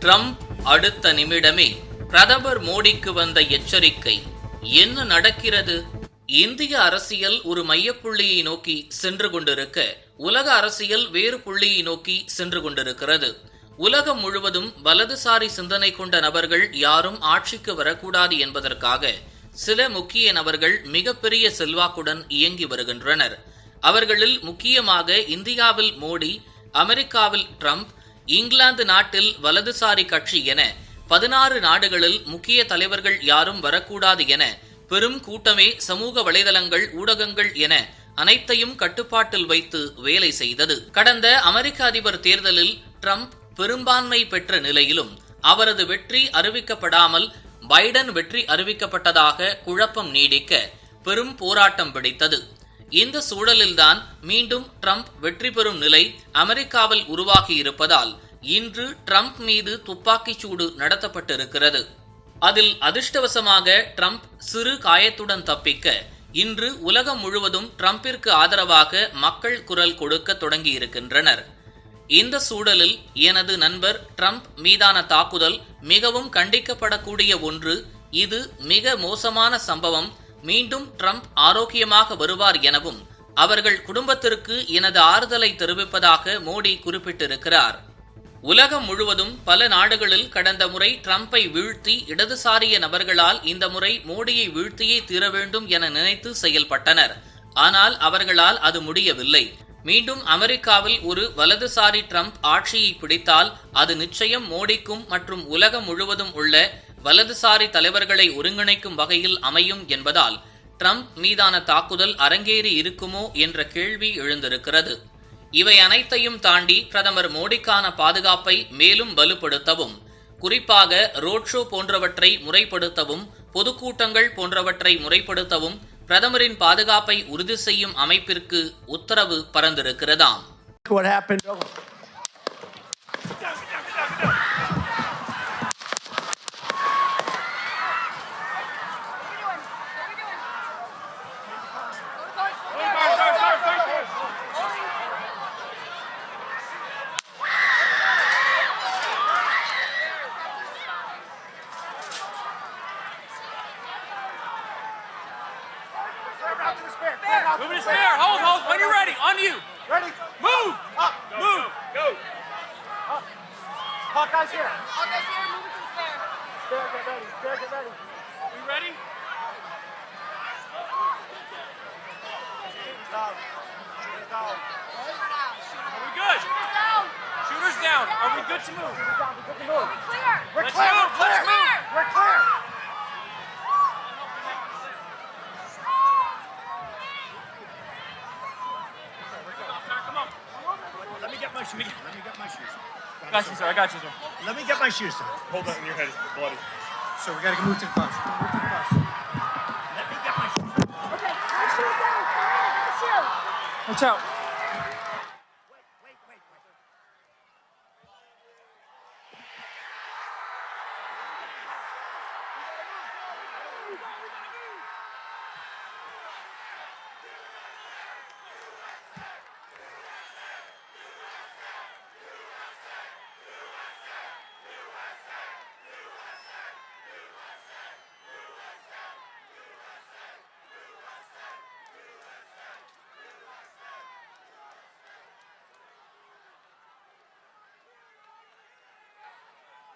Trump அடுத்த நிமிடமே பிரதமர் மோடிக்கு வந்த எச்சரிக்கை. என்ன நடக்கிறது? இந்திய அரசியல் ஒரு மையப்புள்ளியை நோக்கி சென்று கொண்டிருக்க உலக அரசியல் வேறு புள்ளியை நோக்கி சென்று கொண்டிருக்கிறது. உலகம் முழுவதும் வலதுசாரி சிந்தனை கொண்ட நபர்கள் யாரும் ஆட்சிக்கு வரக்கூடாது என்பதற்காக சில முக்கிய நபர்கள் மிகப்பெரிய செல்வாக்குடன் இயங்கி வருகின்றனர். அவர்களில் முக்கியமாக இந்தியாவில் மோடி அமெரிக்காவில் ட்ரம்ப் இங்கிலாந்து நாட்டில் வலதுசாரி கட்சி என பதினாறு நாடுகளில் முக்கிய தலைவர்கள் யாரும் வரக்கூடாது என பெரும் கூட்டமே சமூக வலைதளங்கள் ஊடகங்கள் என அனைத்தையும் கட்டுப்பாட்டில் வைத்து வேலை செய்தது. கடந்த அமெரிக்க அதிபர் தேர்தலில் ட்ரம்ப் பெரும்பான்மை பெற்ற நிலையிலும் அவரது வெற்றி அறிவிக்கப்படாமல் பைடன் வெற்றி அறிவிக்கப்பட்டதாக குழப்பம் நீடிக்க பெரும் போராட்டம் பிடித்தது இந்த சூழலில்தான் மீண்டும் ட்ரம்ப் வெற்றி பெறும் நிலை அமெரிக்காவில் உருவாகி இருப்பதால் இன்று ட்ரம்ப் மீது துப்பாக்கிச் சூடு நடத்தப்பட்டிருக்கிறது. அதில் அதிர்ஷ்டவசமாக ட்ரம்ப் சிறு காயத்துடன் தப்பிக்க இன்று உலகம் முழுவதும் ட்ரம்பிற்கு ஆதரவாக மக்கள் குரல் கொடுக்க தொடங்கியிருக்கின்றனர். இந்த சூழலில் எனது நண்பர் ட்ரம்ப் மீதான தாக்குதல் மிகவும் கண்டிக்கப்படக்கூடிய ஒன்று. இது மிக மோசமான சம்பவம். மீண்டும் ட்ரம்ப் ஆரோக்கியமாக வருவார் எனவும் அவர்கள் குடும்பத்திற்கு எனது ஆறுதலை தெரிவிப்பதாக மோடி குறிப்பிட்டிருக்கிறார். உலகம் முழுவதும் பல நாடுகளில் கடந்த முறை ட்ரம்ப்பை வீழ்த்தி இடதுசாரிய நபர்களால் இந்த முறை மோடியை வீழ்த்தியே தீர வேண்டும் என நினைத்து செயல்பட்டனர். ஆனால் அவர்களால் அது முடியவில்லை. மீண்டும் அமெரிக்காவில் ஒரு வலதுசாரி ட்ரம்ப் ஆட்சியை பிடித்தால் அது நிச்சயம் மோடிக்கும் மற்றும் உலகம் முழுவதும் உள்ள வலதுசாரி தலைவர்களை ஒருங்கிணைக்கும் வகையில் அமையும் என்பதால் ட்ரம்ப் மீதான தாக்குதல் அரங்கேறி இருக்குமோ என்ற கேள்வி எழுந்திருக்கிறது. இவை அனைத்தையும் தாண்டி பிரதமர் மோடிக்கான பாதுகாப்பை மேலும் வலுப்படுத்தவும் குறிப்பாக ரோட் ஷோ போன்றவற்றை முறைப்படுத்தவும் பொதுக்கூட்டங்கள் போன்றவற்றை முறைப்படுத்தவும் பிரதமரின் பாதுகாப்பை உறுதி செய்யும் அமைப்பிற்கு உத்தரவு பறந்திருக்கிறதாம் what happened. Move to spare. Hold, hold. When you're ready. On you. Ready? Move. Up. Move. Go. Hawkeye's here. Hawkeye's here, move it to the spare. Spare, get ready. Spare, get ready. We ready? Down. Shoot it down. Shooter down. Are we good? Shooter's down. Shooters down. Are we good to move? Down. We good to move. Clear. We're Let's clear. move, We're clear. let's move. We're clear. Come on. Let me get my shoes. Let me get my shoes. I got you, sir. I got you, sir. Let me get my shoes. Sir. Hold that in your head. It's bloody. So we gotta move to the bus. Move to the bus. Let me get my shoes. Okay, my shoe down. My shoe. Watch out.